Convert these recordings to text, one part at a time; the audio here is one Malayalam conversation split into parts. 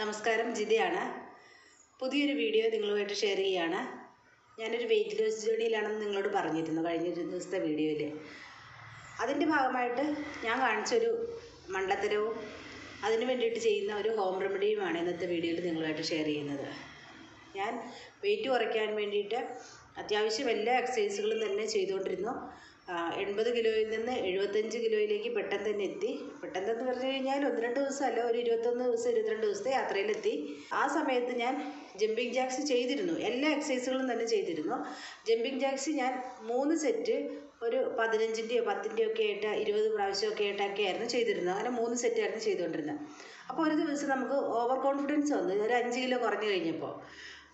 നമസ്കാരം ജിതയാണ്. പുതിയൊരു വീഡിയോ നിങ്ങളുമായിട്ട് ഷെയർ ചെയ്യുകയാണ്. ഞാനൊരു വെയിറ്റ് ലോസ് ജേണിയിലാണെന്ന് നിങ്ങളോട് പറഞ്ഞിരുന്നു കഴിഞ്ഞ ദിവസത്തെ വീഡിയോയിൽ അതിന്റെ ഭാഗമായിട്ട് ഞാൻ കാണിച്ചൊരു മണ്ടത്തരവും അതിന് വേണ്ടിയിട്ട് ചെയ്യുന്ന ഒരു ഹോം റെമഡിയുമാണ് ഇന്നത്തെ വീഡിയോയിൽ നിങ്ങളുമായിട്ട് ഷെയർ ചെയ്യുന്നത്. ഞാൻ വെയിറ്റ് കുറയ്ക്കാൻ വേണ്ടിയിട്ട് അത്യാവശ്യം എല്ലാ എക്സസൈസുകളും തന്നെ ചെയ്തുകൊണ്ടിരുന്നു. എൺപത് കിലോയിൽ നിന്ന് എഴുപത്തഞ്ച് കിലോയിലേക്ക് പെട്ടെന്ന് തന്നെ എത്തി. പെട്ടെന്ന് പറഞ്ഞു കഴിഞ്ഞാൽ ഒന്ന് രണ്ട് ദിവസമല്ല ഒരു ഇരുപത്തൊന്ന് ദിവസം ഇരുപത്തിരണ്ട് ദിവസത്തെ യാത്രയിലെത്തി. ആ സമയത്ത് ഞാൻ ജമ്പിങ് ജാക്സ് ചെയ്തിരുന്നു. എല്ലാ എക്സസൈസുകളും തന്നെ ചെയ്തിരുന്നു. ജമ്പിങ് ജാക്സ് ഞാൻ മൂന്ന് സെറ്റ് ഒരു പതിനഞ്ചിന്റെയോ പത്തിന്റെയോ ഒക്കെ ആയിട്ട് ഇരുപത് പ്രാവശ്യമൊക്കെ ആയിട്ടൊക്കെ ആയിരുന്നു ചെയ്തിരുന്നത്. അങ്ങനെ മൂന്ന് സെറ്റായിരുന്നു ചെയ്തുകൊണ്ടിരുന്നത്. അപ്പോൾ ഒരു ദിവസം നമുക്ക് ഓവർ കോൺഫിഡൻസ് വന്നു. ഒരു അഞ്ച് കിലോ കുറഞ്ഞു കഴിഞ്ഞപ്പോൾ.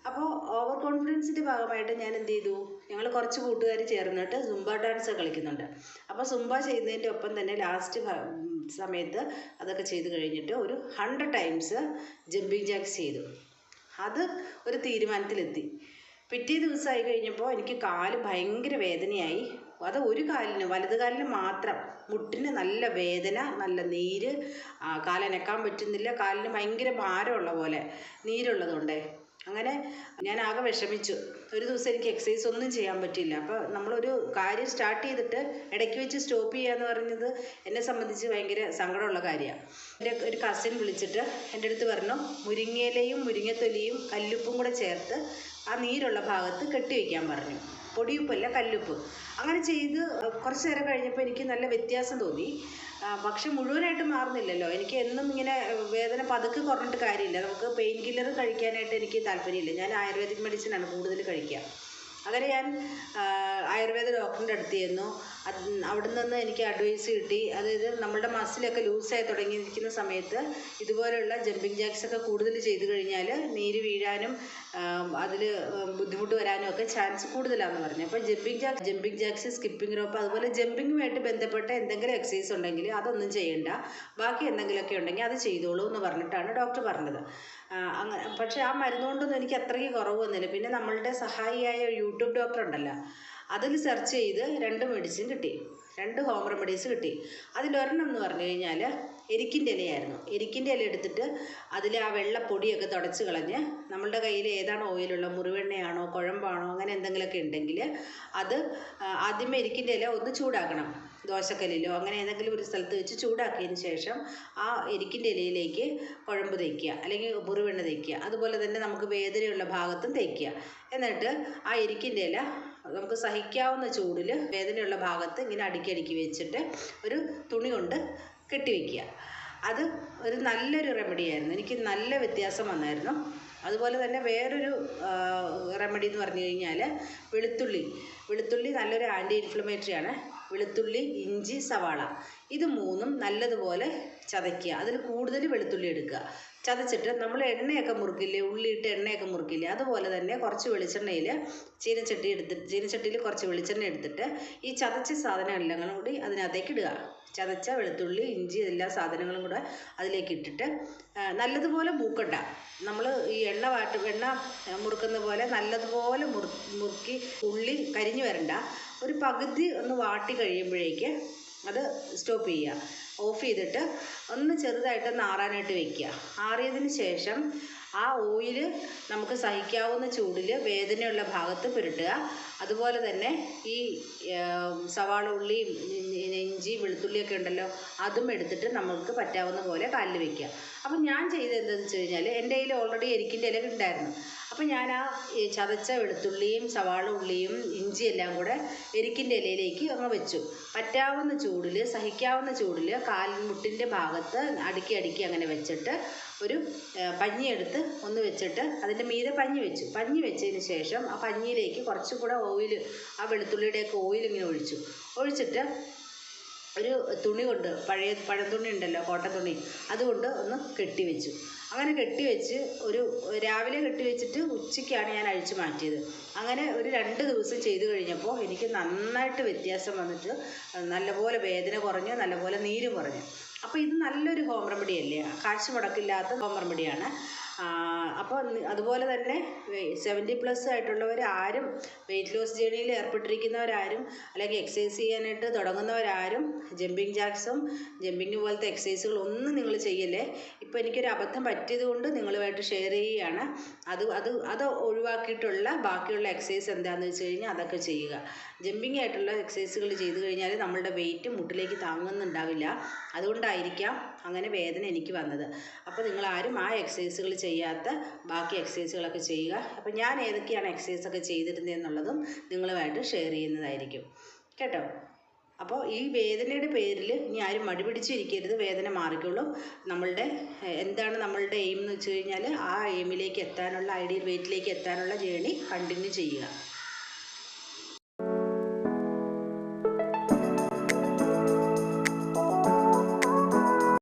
അപ്പോൾ ഓവർ കോൺഫിഡൻസിന്റെ ഭാഗമായിട്ട് ഞാൻ എന്ത് ചെയ്തു? ഞങ്ങൾ കുറച്ച് കൂട്ടുകാർ ചേർന്നിട്ട് സുംബ ഡാൻസ് കളിക്കുന്നുണ്ട്. അപ്പോൾ സുംബ ചെയ്യുന്നതിന്റെ ഒപ്പം തന്നെ ലാസ്റ്റ് സമയത്ത് അതൊക്കെ ചെയ്ത് കഴിഞ്ഞിട്ട് ഒരു ഹൺഡ്രഡ് ടൈംസ് ജമ്പിങ് ജാക്സ് ചെയ്തു. അത് ഒരു തീരുമാനത്തിലെത്തി. പിറ്റേ ദിവസമായി കഴിഞ്ഞപ്പോൾ എനിക്ക് കാൽ ഭയങ്കര വേദനയായി. അത് ഒരു കാലിന് വലത് കാലിന് മാത്രം. മുട്ടിന് നല്ല വേദന നല്ല നീര്. കാലനക്കാൻ പറ്റുന്നില്ല. കാലിന് ഭയങ്കര ഭാരമുള്ള പോലെ നീരുള്ളതുകൊണ്ടേ. അങ്ങനെ ഞാൻ ആകെ വിഷമിച്ചു. ഒരു ദിവസം എനിക്ക് എക്സസൈസ് ഒന്നും ചെയ്യാൻ പറ്റിയില്ല. അപ്പോൾ നമ്മളൊരു കാര്യം സ്റ്റാർട്ട് ചെയ്തിട്ട് ഇടയ്ക്ക് വെച്ച് സ്റ്റോപ്പ് ചെയ്യാന്ന് പറയുന്നത് എന്നെ സംബന്ധിച്ച് ഭയങ്കര സങ്കടമുള്ള കാര്യമാണ് എന്റെ ഒരു കസിൻ വിളിച്ചിട്ട് എന്റെ അടുത്ത് പറഞ്ഞു മുരിങ്ങയിലയും മുരിങ്ങത്തൊലിയും കല്ലുപ്പും കൂടെ ചേർത്ത് ആ നീരുള്ള ഭാഗത്ത് കെട്ടി കെട്ടിവെക്കാൻ പറഞ്ഞു. പൊടിയുപ്പല്ല കല്ലുപ്പ്. അങ്ങനെ ചെയ്ത് കുറച്ച് നേരം കഴിഞ്ഞപ്പോൾ എനിക്ക് നല്ല വ്യത്യാസം തോന്നി. പക്ഷെ മുഴുവനായിട്ട് മാറുന്നില്ലല്ലോ. എനിക്ക് എന്നും ഇങ്ങനെ വേദന പതുക്കെ കുറഞ്ഞിട്ട് കാര്യമില്ല. നമുക്ക് പെയിൻ കില്ലർ കഴിക്കാനായിട്ട് എനിക്ക് താല്പര്യമില്ല. ഞാൻ ആയുർവേദിക് മെഡിസിനാണ് കൂടുതൽ കഴിക്കുക. അങ്ങനെ ഞാൻ ആയുർവേദ ഡോക്ടറിന്റെ അടുത്ത് ചെന്നു. അവിടെ നിന്ന് എനിക്ക് അഡ്വൈസ് കിട്ടി. അതായത് നമ്മളുടെ മസിലൊക്കെ ലൂസായി തുടങ്ങിയിരിക്കുന്ന സമയത്ത് ഇതുപോലെയുള്ള ജമ്പിങ് ജാക്സ് ഒക്കെ കൂടുതൽ ചെയ്തു കഴിഞ്ഞാൽ നീര് വീഴാനും അതിൽ ബുദ്ധിമുട്ട് വരാനും ഒക്കെ ചാൻസ് കൂടുതലാണെന്ന് പറഞ്ഞു. അപ്പോൾ jumping jacks jumping jacks skipping rope അതുപോലെ ജമ്പിങ്ങുമായിട്ട് ബന്ധപ്പെട്ട എന്തെങ്കിലും എക്സസൈസ് ഉണ്ടെങ്കിൽ അതൊന്നും ചെയ്യണ്ട. ബാക്കി എന്തെങ്കിലുമൊക്കെ ഉണ്ടെങ്കിൽ അത് ചെയ്തോളൂ എന്ന് പറഞ്ഞിട്ടാണ് ഡോക്ടർ പറഞ്ഞത്. അങ്ങനെ പക്ഷേ ആ മരുന്നുകൊണ്ടൊന്നും എനിക്ക് അത്രയ്ക്ക് കുറവ് വന്നില്ല പിന്നെ നമ്മളുടെ സഹായിയായ യൂട്യൂബ് ഡോക്ടർ ഉണ്ടല്ലോ. അതിൽ സെർച്ച് ചെയ്ത് രണ്ട് മെഡിസിൻ കിട്ടി. രണ്ട് ഹോം റെമഡീസ് കിട്ടി. അതിലൊരെണ്ണം എന്ന് പറഞ്ഞു കഴിഞ്ഞാൽ എരിക്കിന്റെ ഇലയായിരുന്നു. എരിക്കിന്റെ ഇല എടുത്തിട്ട് അതിൽ ആ വെള്ളപ്പൊടിയൊക്കെ തുടച്ച് കളഞ്ഞ് നമ്മളുടെ കയ്യിൽ ഏതാണ് ഓയിലുള്ള മുറിവെണ്ണയാണോ? കുഴമ്പാണോ? അങ്ങനെ എന്തെങ്കിലുമൊക്കെ ഉണ്ടെങ്കിൽ അത് ആദ്യം എരിക്കിന്റെ ഇല ഒന്ന് ചൂടാക്കണം. ദോശക്കല്ലിലോ അങ്ങനെ ഏതെങ്കിലും ഒരു സ്ഥലത്ത് വെച്ച് ചൂടാക്കിയതിന് ശേഷം ആ എരിക്കിന്റെ ഇലയിലേക്ക് കുഴമ്പ് തേക്കുക. അല്ലെങ്കിൽ മുറിവെണ്ണ തേക്കുക. അതുപോലെ തന്നെ നമുക്ക് വേദനയുള്ള ഭാഗത്തും തേക്കുക. എന്നിട്ട് ആ എരിക്കിന്റെ ഇല നമുക്ക് സഹിക്കാവുന്ന ചൂടിൽ വേദനയുള്ള ഭാഗത്ത് ഇങ്ങനെ അടുക്കി വെച്ചിട്ട് ഒരു തുണി കൊണ്ട് കെട്ടിവെക്കുക. അത് ഒരു നല്ലൊരു റെമഡിയായിരുന്നു എനിക്ക് നല്ല വ്യത്യാസം വന്നായിരുന്നു. അതുപോലെ തന്നെ വേറൊരു റെമഡി എന്ന് പറഞ്ഞു കഴിഞ്ഞാൽ വെളുത്തുള്ളി. വെളുത്തുള്ളി നല്ലൊരു ആന്റി ഇൻഫ്ലമേറ്ററി ആണ്. വെളുത്തുള്ളി ഇഞ്ചി സവാള. ഇത് മൂന്നും നല്ലതുപോലെ ചതയ്ക്കുക. അതിൽ കൂടുതൽ വെളുത്തുള്ളി എടുക്കുക ചതച്ചിട്ട് നമ്മൾ എണ്ണയൊക്കെ മുറുക്കില്ലേ ഉള്ളിയിട്ട് എണ്ണയൊക്കെ മുറുക്കില്ലേ അതുപോലെ തന്നെ കുറച്ച് വെളിച്ചെണ്ണയിൽ ചീനച്ചട്ടി എടുത്തിട്ട് ചീനച്ചട്ടിയിൽ കുറച്ച് വെളിച്ചെണ്ണ എടുത്തിട്ട് ഈ ചതച്ച സാധനങ്ങളെല്ലാം കൂടി അതിനകത്തേക്ക് ഇടുക. ചതച്ച വെളുത്തുള്ളി ഇഞ്ചി എല്ലാ സാധനങ്ങളും കൂടെ അതിലേക്ക് ഇട്ടിട്ട് നല്ലതുപോലെ മൂക്കണ്ട. നമ്മൾ ഈ എണ്ണ വാട്ട് എണ്ണ മുറുക്കുന്ന പോലെ നല്ലതുപോലെ മുറു മുറുക്കി ഉള്ളി കരിഞ്ഞു വരണ്ട. ഒരു പകുതി ഒന്ന് വാട്ടി കഴിയുമ്പോഴേക്ക് അത് സ്റ്റോപ്പ് ചെയ്യുക. ഓഫ് ചെയ്തിട്ട് ഒന്ന് ചെറുതായിട്ടൊന്ന് ആറാനായിട്ട് വെക്കുക. ആറിയതിന് ശേഷം ആ ഓയിൽ നമുക്ക് സഹിക്കാവുന്ന ചൂടിൽ വേദനയുള്ള ഭാഗത്ത് പുരട്ടുക. അതുപോലെ തന്നെ ഈ സവാള ഉള്ളിയും ഇഞ്ചി വെളുത്തുള്ളിയൊക്കെ ഉണ്ടല്ലോ അതും എടുത്തിട്ട് നമുക്ക് പറ്റാവുന്ന പോലെ കാലിൽ വെക്കുക. അപ്പം ഞാൻ ചെയ്തത് എന്താണെന്ന് വെച്ച് കഴിഞ്ഞാൽ എന്റെ കയ്യിൽ ഓൾറെഡി എരിക്കിന്റെ ഇല ഉണ്ടായിരുന്നു അപ്പം ഞാൻ ആ ചതച്ച വെളുത്തുള്ളിയും സവാള ഉള്ളിയും ഇഞ്ചി എല്ലാം കൂടെ എരിക്കിന്റെ ഇലയിലേക്ക് അങ്ങ് വെച്ചു. പറ്റാവുന്ന ചൂടിൽ സഹിക്കാവുന്ന ചൂടിൽ കാൽമുട്ടിന്റെ ഭാഗത്ത് അടുക്കി അടുക്കി അങ്ങനെ വെച്ചിട്ട് ഒരു പഞ്ഞിയെടുത്ത് ഒന്ന് വെച്ചിട്ട് അതിന്റെ മീതെ പഞ്ഞി വെച്ചു. പഞ്ഞി വെച്ചതിന് ശേഷം ആ പഞ്ഞിയിലേക്ക് കുറച്ചും കൂടെ ഓയിൽ ആ വെളുത്തുള്ളിയുടെയൊക്കെ ഓയിൽ ഇങ്ങനെ ഒഴിച്ചു. ഒഴിച്ചിട്ട് ഒരു തുണി കൊണ്ട് പഴയ പഴംതുണി ഉണ്ടല്ലോ കോട്ട തുണി അതുകൊണ്ട് ഒന്ന് കെട്ടി വെച്ചു. അങ്ങനെ കെട്ടി വെച്ച് ഒരു രാവിലെ കെട്ടി വെച്ചിട്ട് ഉച്ചയ്ക്കാണ് ഞാൻ അഴിച്ചു മാറ്റിയത്. അങ്ങനെ ഒരു രണ്ട് ദിവസം ചെയ്തു കഴിഞ്ഞപ്പോൾ എനിക്ക് നന്നായിട്ട് വ്യത്യാസം വന്നിട്ട് നല്ലപോലെ വേദന കുറഞ്ഞു നല്ലപോലെ നീരും കുറഞ്ഞു. അപ്പോൾ ഇത് നല്ലൊരു ഹോം റെമഡി അല്ലേ? കാശ് മുടക്കില്ലാത്ത ഹോം റെമഡിയാണ് അപ്പോൾ അതുപോലെ തന്നെ സെവന്റി പ്ലസ് ആയിട്ടുള്ളവർ ആരും വെയിറ്റ് ലോസ് ജേണിയിൽ ഏർപ്പെട്ടിരിക്കുന്നവരാരും അല്ലെങ്കിൽ എക്സസൈസ് ചെയ്യാനായിട്ട് തുടങ്ങുന്നവരാരും ജമ്പിങ് ജാക്സും ജമ്പിങ് പോലത്തെ എക്സസൈസുകൾ ഒന്നും നിങ്ങൾ ചെയ്യല്ലേ? ഇപ്പോൾ എനിക്കൊരു അബദ്ധം പറ്റിയത് കൊണ്ട് നിങ്ങളുമായിട്ട് ഷെയർ ചെയ്യുകയാണ്. അത് അത് അത് ഒഴിവാക്കിയിട്ടുള്ള ബാക്കിയുള്ള എക്സസൈസ് എന്താണെന്ന് വെച്ച് കഴിഞ്ഞാൽ അതൊക്കെ ചെയ്യുക. ജമ്പിങ് ആയിട്ടുള്ള എക്സസൈസുകൾ ചെയ്തു കഴിഞ്ഞാൽ നമ്മളുടെ വെയിറ്റ് മുട്ടിലേക്ക് താങ്ങുന്നുണ്ടാവില്ല. അതുകൊണ്ടായിരിക്കാം അങ്ങനെ വേദന എനിക്ക് വന്നത്. അപ്പോൾ നിങ്ങളാരും ആ എക്സസൈസുകൾ ചെയ്യാത്ത ബാക്കി എക്സസൈസുകളൊക്കെ ചെയ്യുക. അപ്പോൾ ഞാൻ ഏതൊക്കെയാണ് എക്സസൈസൊക്കെ ചെയ്തിരുന്നത് എന്നുള്ളതും നിങ്ങളുമായിട്ട് ഷെയർ ചെയ്യുന്നതായിരിക്കും. കേട്ടോ? അപ്പോൾ ഈ വേദനയുടെ പേരിൽ ഇനി ആരും മടി പിടിച്ചിരിക്കരുത്. വേദന മാറിക്കോളും. നമ്മളുടെ എന്താണ് നമ്മളുടെ എയിം എന്ന് വെച്ച് കഴിഞ്ഞാൽ ആ എയിമിലേക്ക് എത്താനുള്ള ഐഡിയൽ വെയിറ്റിലേക്ക് എത്താനുള്ള ജേണി കണ്ടിന്യൂ ചെയ്യുക.